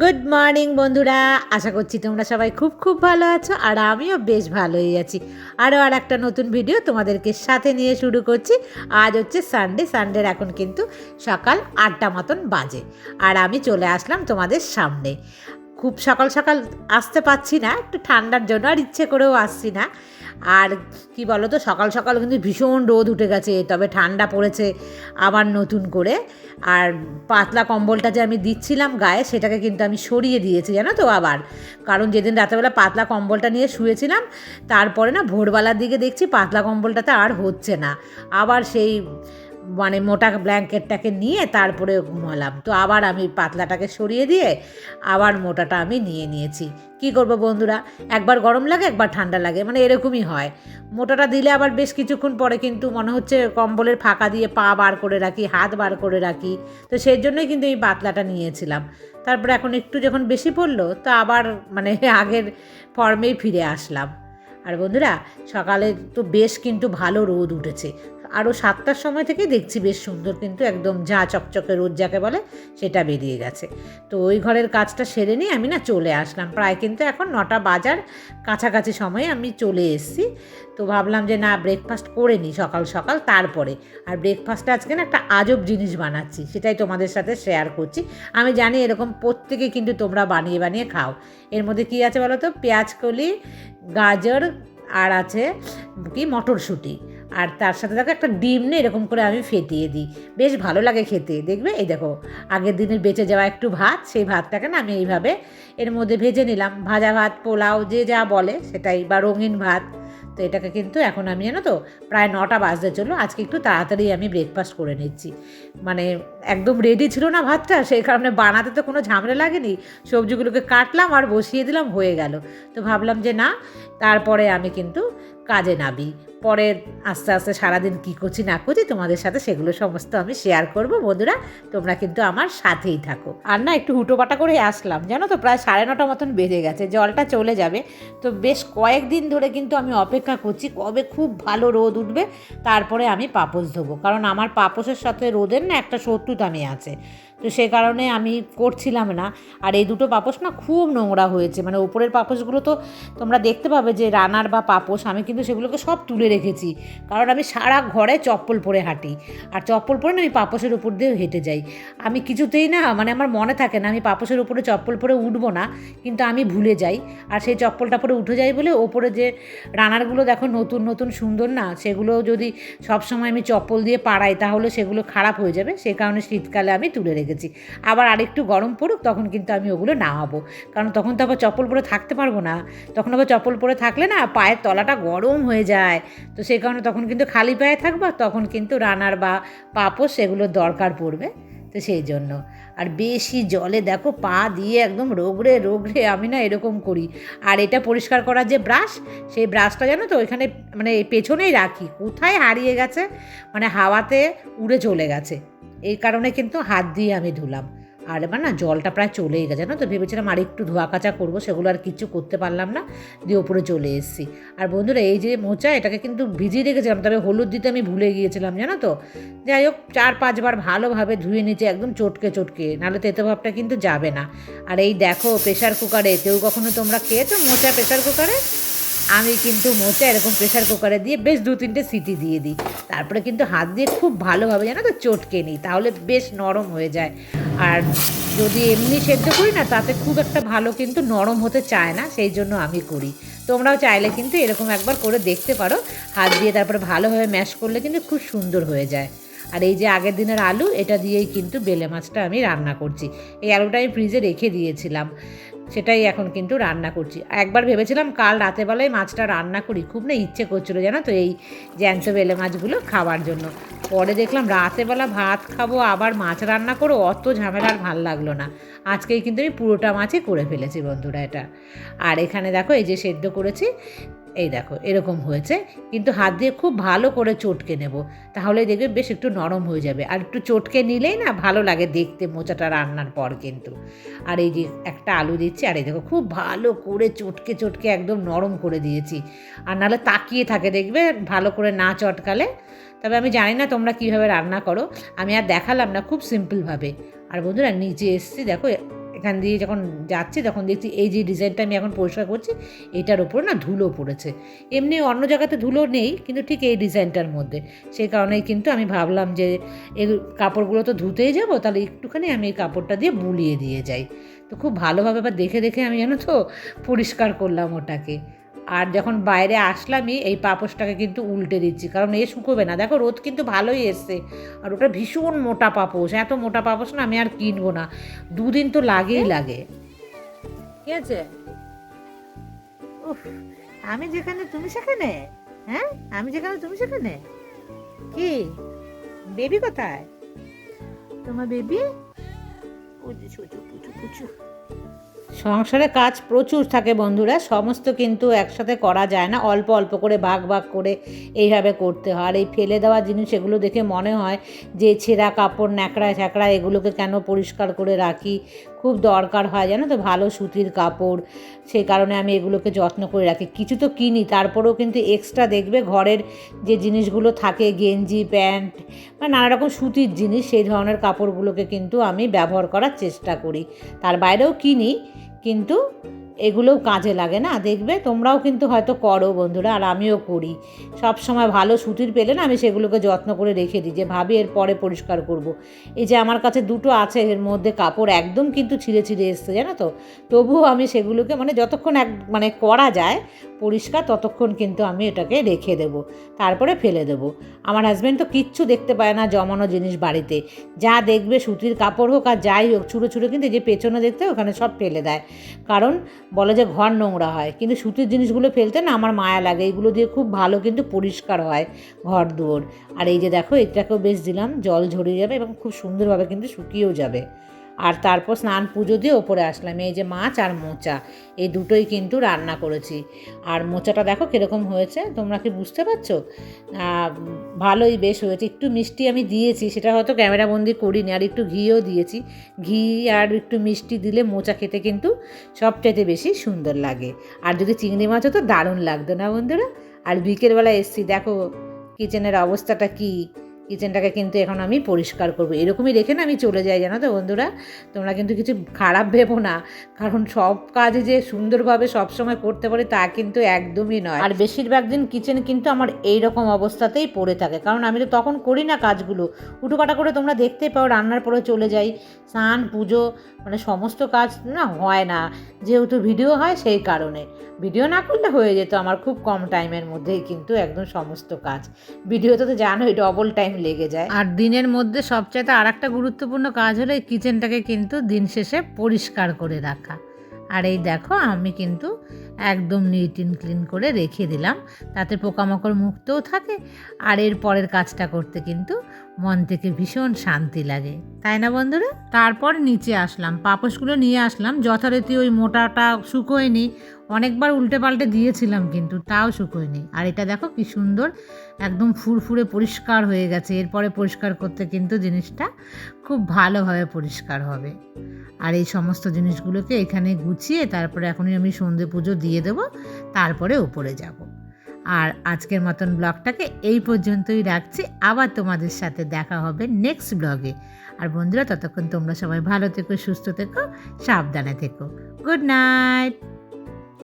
Good morning বন্ধুরা। আশা করছি তোমরা সবাই খুব খুব ভালো আছো, আর আমিও বেশ ভালোই আছি। আরও আর একটা নতুন ভিডিও তোমাদেরকে সাথে নিয়ে শুরু করছি। আজ হচ্ছে সানডে সানডের এখন কিন্তু সকাল আটটা মতন বাজে। আর আমি চলে আসলাম তোমাদের সামনে। খুব সকাল সকাল আসতে পারছি না, একটু ঠান্ডার জন্য, আর ইচ্ছে করেও আসছি না। আর কি বলো তো সকাল সকাল কিন্তু ভীষণ রোদ উঠে গেছে, তবে ঠান্ডা পড়েছে আবার নতুন করে। আর পাতলা কম্বলটা যে আমি দিচ্ছিলাম গায়ে, সেটাকে কিন্তু আমি সরিয়ে দিয়েছি, জানো তো আবার। কারণ যেদিন রাতেবেলা পাতলা কম্বলটা নিয়ে শুয়েছিলাম, তারপরে না ভোরবেলার দিকে দেখছি পাতলা কম্বলটাতে আর হচ্ছে না। আবার সেই মানে মোটা ব্ল্যাঙ্কেটটাকে নিয়ে তারপরে ঘুমালাম। তো আবার আমি পাতলাটাকে সরিয়ে দিয়ে আবার মোটাটা আমি নিয়ে নিয়েছি। কি করব বন্ধুরা? একবার গরম লাগে, একবার ঠান্ডা লাগে মানে এরকমই হয়। মোটাটা দিলে আবার বেশ কিছুক্ষণ পরে কিন্তু মনে হচ্ছে কম্বলের ফাঁকা দিয়ে পা বার করে রাখি, হাত বার করে রাখি। তো সেই জন্যই কিন্তু এই পাতলাটা নিয়েছিলাম। তারপরে এখন একটু যখন বেশি পড়ল, তো আবার মানে আগের ফর্মেই ফিরে আসলাম। আর বন্ধুরা, সকালে তো বেশ কিন্তু ভালো রোদ উঠেছে। আরও সাতটার সময় থেকে দেখছি বেশ সুন্দর কিন্তু একদম যা চকচকে রোদ যাকে বলে সেটা বেরিয়ে গেছে। তো ওই ঘরের কাজটা সেরে নিয়ে আমি না চলে আসলাম। প্রায় কিন্তু এখন নটা বাজার কাছাকাছি সময়ে আমি চলে এসেছি। তো ভাবলাম যে না ব্রেকফাস্ট করে নিই সকাল সকাল তারপরে। আর ব্রেকফাস্টটা আজকে না একটা আজব জিনিস বানাচ্ছি, সেটাই তোমাদের সাথে শেয়ার করছি। আমি জানি এরকম প্রত্যেকে কিন্তু তোমরা বানিয়ে বানিয়ে খাও। এর মধ্যে কী আছে বলো তো পেঁয়াজ কলি, গাজর, আর আছে কি? মটরশুঁটি। আর তার সাথে দেখো একটা ডিম নিয়ে এরকম করে আমি ফেটিয়ে দিই। বেশ ভালো লাগে খেতে, দেখবে? এই দেখো, আগের দিনের বেঁচে যাওয়া একটু ভাত, সেই ভাতটাকে না আমি এইভাবে এর মধ্যে ভেজে নিলাম। ভাজা ভাত, পোলাও, যে যা বলে সেটাই, বা রঙিন ভাত। তো এটাকে কিন্তু এখন আমি জানো তো, প্রায় নটা বাজতে চলো আজকে একটু তাড়াতাড়ি আমি ব্রেকফাস্ট করে নিচ্ছি। মানে একদম রেডি ছিল না ভাতটা, সেই কারণে বানাতে তো কোনো ঝামেলা লাগেনি। সবজিগুলোকে কাটলাম আর বসিয়ে দিলাম, হয়ে গেল। তো ভাবলাম যে না, তারপরে আমি কিন্তু কাজে নাবি পরে আস্তে আস্তে সারাদিন কী করছি না করছি তোমাদের সাথে সেগুলো সমস্ত আমি শেয়ার করব। বন্ধুরা, তোমরা কিন্তু আমার সাথেই থাকো। আর না, একটু হুটোপাটা করে আসলাম। জানো তো, প্রায় সাড়ে নটা মতন বেজে গেছে, জলটা চলে যাবে। তো বেশ কয়েকদিন ধরে কিন্তু আমি অপেক্ষা করছি, কবে খুব ভালো রোদ উঠবে, তারপরে আমি পাপোশ ধোবো। কারণ আমার পাপোশের সাথে রোদের না একটা শত্রুতামি আছে। তো সে কারণে আমি করছিলাম না। আর এই দুটো পাপোশ না খুব নোংরা হয়েছে। মানে ওপরের পাপোশগুলো তো তোমরা দেখতে পাবে যে রানার বা পাপোশ, আমি কিন্তু সেগুলোকে সব তুলে রেখেছি। কারণ আমি সারা ঘরে চপ্পল পরে হাঁটি। আর চপ্পল পরে না আমি পাপোশের উপর দিয়েও হেঁটে যাই। আমি কিছুতেই না মানে আমার মনে থাকে না, আমি পাপোশের উপরে চপ্পল পরে উঠবো না, কিন্তু আমি ভুলে যাই। আর সেই চপ্পলটা পরে উঠে যাই বলে ওপরে যে রানারগুলো দেখো নতুন নতুন, সুন্দর না, সেগুলো যদি সবসময় আমি চপ্পল দিয়ে পাড়াই, তাহলে সেগুলো খারাপ হয়ে যাবে। সে কারণে শীতকালে আমি তুলে রেখেছি। আবার আরেকটু গরম পড়ুক, তখন কিন্তু আমি ওগুলো নামাবো। কারণ তখন তো আবার চপ্পল পরে থাকতে পারব না। তখন আবার চপ্পল পরে থাকলে না পায়ের তলাটা গরম হয়ে যায়। তো সেই কারণে তখন কিন্তু খালি পায়ে থাকব তখন কিন্তু রানার বা পাপোশ সেগুলোর দরকার পড়বে। তো সেই জন্য। আর বেশি জলে দেখো পা দিয়ে একদম রোগড়ে রোগড়ে আমি না এরকম করি। আর এটা পরিষ্কার করার যে ব্রাশ, সেই ব্রাশটা জানো তো ওইখানে মানে পেছনেই রাখি। কোথায় হারিয়ে গেছে? মানে হাওয়াতে উড়ে চলে গেছে। এই কারণে কিন্তু হাত দিয়ে আমি ধুলাম। আর এবার না, জলটা প্রায় চলেই গেছে। জানো তো, ভেবেছিলাম আর একটু ধোয়া কাচা করব, সেগুলো আর কিচ্ছু করতে পারলাম না, দিয়ে ওপরে চলে এসেছি। আর বন্ধুরা, এই যে মোচা, এটাকে কিন্তু ভিজিয়ে রেখেছিলাম, তবে হলুদ দিতে আমি ভুলে গিয়েছিলাম, জানো তো। যাই হোক, চার পাঁচবার ভালোভাবে ধুয়ে নিচে একদম চটকে চটকে, নাহলে তেতো ভাবটা কিন্তু যাবে না। আর এই দেখো প্রেশার কুকারে কেউ কখনো তোমরা খেয়েছো মোচা প্রেশার কুকারে আমি কিন্তু মোচা এরকম প্রেশার কুকারে দিয়ে বেশ দু তিনটে সিটি দিয়ে দিই। তারপরে কিন্তু হাত দিয়ে খুব ভালোভাবে জানো তো চটকে নিই, তাহলে বেশ নরম হয়ে যায়। আর যদি এমনি সেদ্ধ করি না, তাতে খুব একটা ভালো কিন্তু নরম হতে চায় না, সেই জন্য আমি করি। তোমরাও চাইলে কিন্তু এরকম একবার করে দেখতে পারো, হাত দিয়ে তারপরে ভালোভাবে ম্যাশ করলে কিন্তু খুব সুন্দর হয়ে যায়। আর এই যে আগের দিনের আলু, এটা দিয়েই কিন্তু বেলে মাছটা আমি রান্না করছি। এই আলুটা আমি ফ্রিজে রেখে দিয়েছিলাম। সেটাই এখন কিন্তু রান্না করছি। একবার ভেবেছিলাম কাল রাতেবেলায় মাছটা রান্না করি, খুব না ইচ্ছে করছিল জানো তো এই জ্যান্ত বেলে মাছগুলো খাওয়ার জন্য। পরে দেখলাম রাতেবেলা ভাত খাব, আবার মাছ রান্না করো, অত ঝামেলার ভালো লাগল না। আজকেই কিন্তু আমি পুরোটা মাছই করে ফেলেছি বন্ধুরা এটা। আর এখানে দেখো এই যে সেদ্ধ করেছি এই দেখো, এরকম হয়েছে। কিন্তু হাত দিয়ে খুব ভালো করে চটকে নেব। তাহলে দেখবে বেশ একটু নরম হয়ে যাবে। আর একটু চটকে নিলেই না ভালো লাগে দেখতে মোচাটা রান্নার পর কিন্তু। আর এই যে একটা আলু দিচ্ছি, আর এই দেখো খুব ভালো করে চটকে চটকে একদম নরম করে দিয়েছি। আর নাহলে তাকিয়ে থাকে দেখবে ভালো করে না চটকালে। তবে আমি জানি না তোমরা কীভাবে রান্না করো। আমি আর দেখালাম না খুব সিম্পলভাবে আর বন্ধুরা, নিচে এসছি, দেখো এখান দিয়ে যখন যাচ্ছি, তখন দেখছি এই যে ডিজাইনটা আমি এখন পরিষ্কার করছি, এটার ওপরে না ধুলো পড়েছে। এমনি অন্য জায়গাতে ধুলো নেই, কিন্তু ঠিক এই ডিজাইনটার মধ্যে। সেই কারণেই কিন্তু আমি ভাবলাম যে, এই কাপড়গুলো তো ধুতেই যাব, তাহলে একটুখানি আমি এই কাপড়টা দিয়ে বুলিয়ে দিয়ে যাই। তো খুব ভালোভাবে আবার দেখে দেখে আমি জানো তো পরিষ্কার করলাম ওটাকে। আর যখন বাইরে আসলামই এই পাপোশটাকে কিন্তু উল্টে দিচ্ছি। কারণ এ শুকোবে না। দেখো রোদ কিন্তু ভালোই এসছে। আর ওটা ভীষণ মোটা পাপোশ। এত মোটা পাপোশ না আমি আর কিনবো না। দুদিন তো লাগেই লাগে। ঠিক আছে? আমি যেখানে তুমি সেখানে? হ্যাঁ? আমি যেখানে তুমি সেখানে? কি? বেবি কোথায়? তোমার বেবি? সংসারে কাজ প্রচুর থাকে বন্ধুরা, সমস্ত কিন্তু একসাথে করা যায় না, অল্প অল্প করে, ভাগ ভাগ করে এইভাবে করতে হয়। আর এই ফেলে দেওয়া জিনিস, এগুলো দেখে মনে হয় যে ছেঁড়া কাপড়, ন্যাকড়া ছ্যাকড়া এগুলোকে কেন পরিষ্কার করে রাখি? খুব দরকার হয়, জানো তো, ভালো সুতির কাপড়। সেই কারণে আমি এগুলোকে যত্ন করে রাখি। কিছু তো কিনি, তারপরেও কিন্তু এক্সট্রা দেখবে ঘরের যে জিনিসগুলো থাকে, গেঞ্জি, প্যান্ট, বা নানা রকম সুতির জিনিস, সেই ধরনের কাপড়গুলোকে কিন্তু আমি ব্যবহার করার চেষ্টা করি। তার বাইরেও কিনি কিন্তু এগুলোও কাজে লাগে না, দেখবে? তোমরাও কিন্তু হয়তো করো বন্ধুরা, আর আমিও করি। সব সময় ভালো সুতির পেলে না আমি সেগুলোকে যত্ন করে রেখে দিই, যে ভাবি এর পরে পরিষ্কার করব। এই যে আমার কাছে দুটো আছে, এর মধ্যে কাপড় একদম কিন্তু ছিঁড়ে ছিঁড়ে এসছে, জানো তো? তবুও আমি সেগুলোকে মানে যতক্ষণ এক মানে করা যায় পরিষ্কার, ততক্ষণ কিন্তু আমি এটাকে রেখে দেব, তারপরে ফেলে দেব। আমার হাজব্যান্ড তো কিচ্ছু দেখতে পায় না জমানো জিনিস বাড়িতে। যা দেখবে সুতির কাপড় হোক আর যাই হোক, ছুঁড়ো ছুঁড়ো কিন্তু যে পেছনে দেখতে ওখানে সব ফেলে দেয়। কারণ বলে যে ঘর নোংরা হয়। কিন্তু সুতির জিনিসগুলো ফেলতে না আমার মায়া লাগে। এইগুলো দিয়ে খুব ভালো কিন্তু পরিষ্কার হয় ঘর দুয়ার। আর এই যে দেখো, এটাকেও বেশ দিলাম, জল ঝরে যাবে এবং খুব সুন্দরভাবে কিন্তু শুকিয়েও যাবে। আর তারপর স্নান পুজো দিয়ে ওপরে আসলাম। এই যে মাছ আর মোচা, এই দুটোই কিন্তু রান্না করেছি। আর মোচাটা দেখো কীরকম হয়েছে, তোমরা কি বুঝতে পারছ? ভালোই বেশ হয়েছে। একটু মিষ্টি আমি দিয়েছি, সেটা হয়তো ক্যামেরাবন্দি করিনি, আর একটু ঘিও দিয়েছি। ঘি আর একটু মিষ্টি দিলে মোচা খেতে কিন্তু সবচাইতে বেশি সুন্দর লাগে। আর যদি চিংড়ি মাছও তো দারুণ লাগতো না বন্ধুরা? আর বিকেলবেলা এসছি, দেখো কিচেনের অবস্থাটা কী? কিচেনটাকে কিন্তু এখন আমি পরিষ্কার করব। এরকমই রেখে না আমি চলে যাই, জানো তো বন্ধুরা? তোমরা কিন্তু কিছু খারাপ ভেবো না। কারণ সব কাজে যে সুন্দরভাবে সবসময় করতে পারি তা কিন্তু একদমই নয়। আর বেশিরভাগ দিন কিচেন কিন্তু আমার এই রকম অবস্থাতেই পড়ে থাকে। কারণ আমি তো তখন করি না কাজগুলো। উঠোপাটা করে তোমরা দেখতে পাও, রান্নার পরে চলে যাই। স্নান, পুজো মানে সমস্ত কাজ না হয় না। যেহেতু ভিডিও হয় সেই কারণে। ভিডিও না করলে হয়ে যেত আমার খুব কম টাইমের মধ্যেই কিন্তু একদম সমস্ত কাজ। ভিডিওতে তো জানোই ডবল টাইম লেগে যায়। আর দিনের মধ্যে সবচাইতে আর একটা গুরুত্বপূর্ণ কাজ হলো এই কিচেনটাকে কিন্তু দিন শেষে পরিষ্কার করে রাখা। আর এই দেখো, আমি কিন্তু একদম নিট ইন ক্লিন করে রেখে দিলাম। তাতে পোকামাকড় মুক্তও থাকে, আর এর পরের কাজটা করতে কিন্তু মন থেকে ভীষণ শান্তি লাগে। তাই না বন্ধুরা? তারপর নিচে আসলাম পাপোশগুলো নিয়ে আসলাম। যথারীতি ওই মোটাটা শুকোয়নি অনেকবার উল্টে পাল্টে দিয়েছিলাম কিন্তু তাও শুকোয়নি আর এটা দেখো কি সুন্দর, একদম ফুরফুরে পরিষ্কার হয়ে গেছে। এরপরে পরিষ্কার করতে কিন্তু জিনিসটা খুব ভালোভাবে পরিষ্কার হবে। আর এই সমস্ত জিনিসগুলোকে এখানে গুছিয়ে তারপরে এখনই আমি সন্ধে পুজো দিয়ে দেবো, তারপরে উপরে যাব। আর আজকের মতন ব্লগটাকে এই পর্যন্তই রাখছি। আবার তোমাদের সাথে দেখা হবে নেক্সট ব্লগে। আর বন্ধুরা, ততক্ষণ তোমরা সবাই ভালো থেকো, সুস্থ থেকো, সাবধানে থেকো। Good night